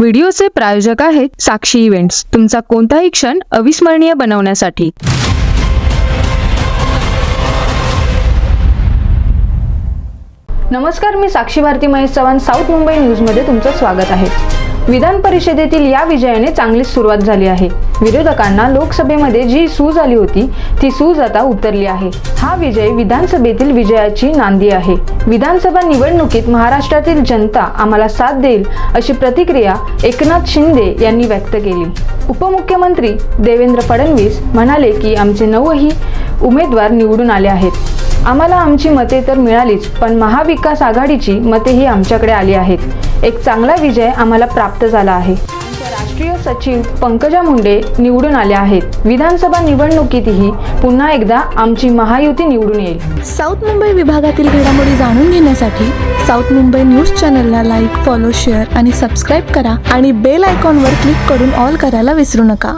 व्हिडिओचे प्रायोजक आहेत साक्षी इव्हेंट्स. तुमचा कोणताही क्षण अविस्मरणीय बनवण्यासाठी. नमस्कार मी साक्षी भारती महेश चव्हाण साऊथ मुंबई न्यूजमध्ये तुमचं स्वागत आहे. विधान परिषदेतील या विजयाने चांगलीच सुरुवात झाली आहे. विरोधकांना लोकसभेमध्ये जी सूज आली होती ती सूज आता उतरली आहे. हा विजय विधानसभेतील विजयाची नांदी आहे. विधानसभा निवडणुकीत महाराष्ट्रातील जनता आम्हाला साथ देईल अशी प्रतिक्रिया एकनाथ शिंदे यांनी व्यक्त केली. उपमुख्यमंत्री देवेंद्र फडणवीस म्हणाले की आमचे नऊही उमेदवार निवडून आले आहेत. आम्हाला आमची मते तर मिळालीच पण महाविकास आघाडीची मतेही आमच्याकडे आली आहेत. एक चांगला विजय आम्हाला प्राप्त झाला आहे. राष्ट्रीय सचिव पंकजा मुंडे निवडून आल्या आहेत. विधानसभा निवडणुकीतही पुन्हा एकदा आमची महायुती निवडून येईल. साऊथ मुंबई विभागातील घडामोडी जाणून घेण्यासाठी साऊथ मुंबई न्यूज चॅनलला लाईक फॉलो शेअर आणि सबस्क्राईब करा आणि बेल आयकॉनवर क्लिक करून ऑल करायला विसरू नका.